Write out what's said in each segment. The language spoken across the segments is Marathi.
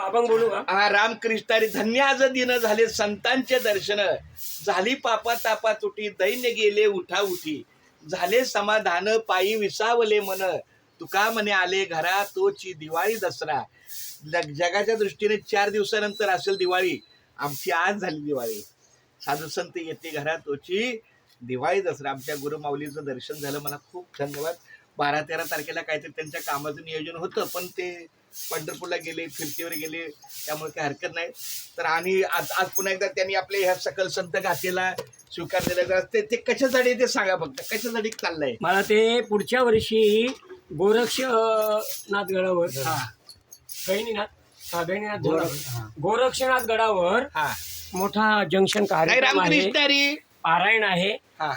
अभंग बोलू का? हा रामकृष्णारी धन्य आज दिन झाले संतांचे दर्शन. झाली पापा तापा तुटी दैन्य गेले उठा उठी. झाले समाधान पायी विसावले मन. तुका म्हणे आले घरा तोची दिवाळी दसरा. जग- जगाच्या दृष्टीने चार दिवसानंतर असेल दिवाळी. आमची आज झाली दिवाळी. साधू संत येते घरा तोची दिवाळी दसरा. आमच्या गुरुमाऊलीचं दर्शन झालं. मला खूप धन्यवाद. बारा तेरा तारखेला काहीतरी त्यांच्या कामाचं नियोजन होतं पण ते पंढरपूरला गेले फिरतीवर गेले त्यामुळे काही हरकत नाही. तर आणि आज आज पुन्हा एकदा त्यांनी आपले ह्या सकल संत घातेला स्वीकारलेलं ते ते कशासाठी ते सांगा फक्त कशासाठी चाललंय? मला ते पुढच्या वर्षी गोरक्ष नाथ गडावर हा. गहिनीनाथ गहिनीनाथ गोरक्षनाथ गडावर हा. मोठा जंक्शन काय कार्यक्रम आहे. पारायण आहे. हा.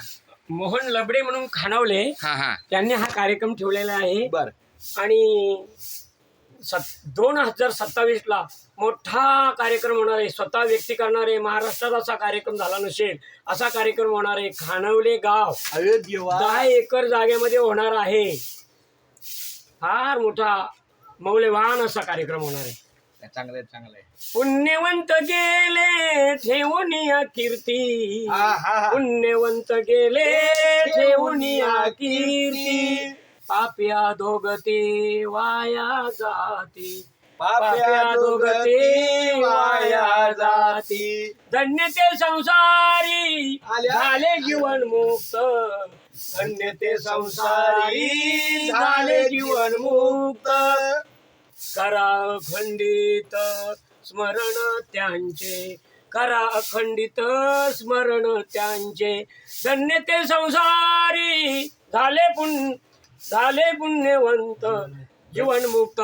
मोहन लबडे म्हणून खानावले. हा हा. त्यांनी हा कार्यक्रम ठेवलेला आहे. बर. आणि सत दोन हजार सत्तावीस ला मोठा कार्यक्रम होणार आहे. स्वतः व्यक्ती करणारे महाराष्ट्रात असा कार्यक्रम झाला नसेल असा कार्यक्रम होणार आहे. खानवले गाव अरे देवा. दहा एकर जागेमध्ये होणार आहे. फार मोठा मौल्यवान असा कार्यक्रम होणार आहे. चांगलं आहे चांगलं आहे. पुण्यवंत गेले ठेवून या कीर्ती पुण्यवंत गेले ठेवून या कीर्ती. पाप्या दोगते वाया जाती. पाप्या दोघते वाया जाती. धन्य ते संसारी. झाले जीवन मुक्त. धन्य ते संसारी. झाले जीवन मुक्त. करा खंडित स्मरण त्यांचे. करा खंडित स्मरण त्यांचे. धन्य ते संसारी. झाले पुण्य झाले पुण्यवंत. जीवन मुक्त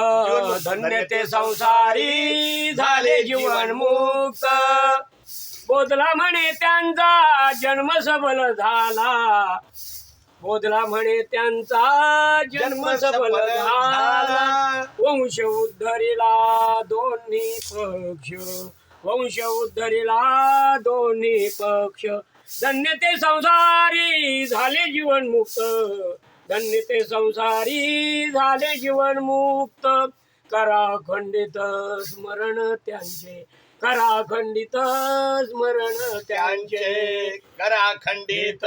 धन्य ते संसारी. झाले जीवन मुक्त बोधला म्हणे त्यांचा जन्म सबल झाला. बोधला म्हणे त्यांचा जन्म सबल झाला. वंश उद्धरिला दोन्ही पक्ष. वंश उद्धरिला दोन्ही पक्ष. धन्य ते संसारी झाले जीवन मुक्त धन्य ते संसारी झाले जीवन मुक्त करा खंडित स्मरण त्यांचे. करा खंडित स्मरण त्यांचे करा खंडित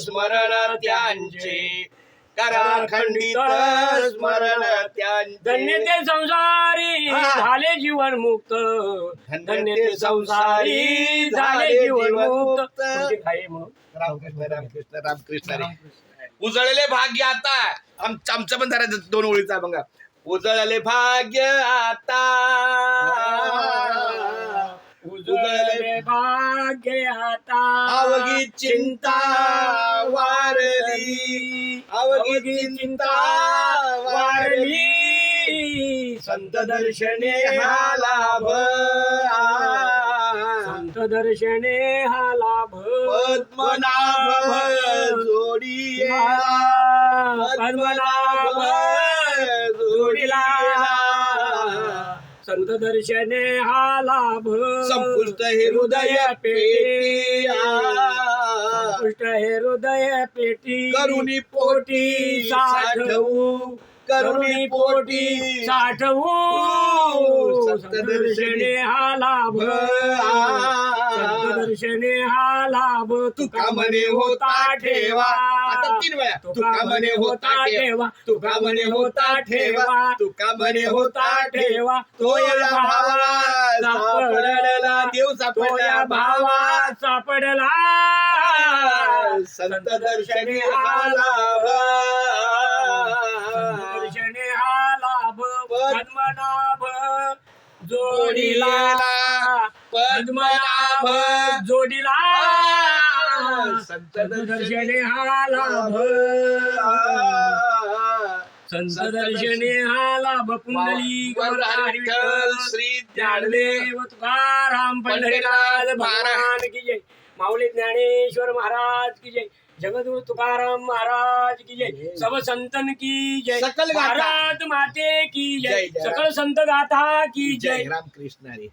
स्मरण त्यांचे. करा खंडित स्मरण धन्य त्यांचे ते संसारी. झाले जीवन मुक्त. धन्य ते संसारी झाले जीवन मुक्त. तुमची म्हणून. रामकृष्ण रामकृष्ण रामकृष्ण. उजळले भाग्य आता. आमचं आमचं पण जरा दोन ओळीचा बघा. उजळले भाग्य आता. अवघी चिंता वारली. अवघी चिंता वारली. संत दर्शने हा लाभ. संत दर्शने हा लाभ. पद्मनाभ जोडी पद्मनाभ जोडीला. संत दर्शने हा लाभ. संपुष्ट हे हृदय पेटी. संपुष्ट हे हृदय पेटी. करुणी पोटी साठवू. करुणी पोटी साठवू. संत दर्शने हा लाभ. संत दर्शने हा लाभ. तुका म्हणे होता ठेवा. आता तीन वेळा तुका म्हणे होता ठेवा. तुका म्हणे होता ठेवा. तुका म्हणे होता ठेवा. तो या भावा सापडला. देव सापडला भावा. सापडला. संत दर्शनी आला दर्शने लाभ. पद्मनाभ जोडीला. पद्मनाभ जोडीला. संत दर्शने हा लाभ. संत दर्शने हा लाभ पुंडली श्री ज्ञानदेव तुकाराम पंढरीनाथ भगवान की जय. माऊली ज्ञानेश्वर महाराज की जय. जगद्गुरु तुकाराम महाराज की जय. सब संतन की जय. सकल. भारत माते की जय. सकल संत गाथा की जय जय. रामकृष्ण हरी.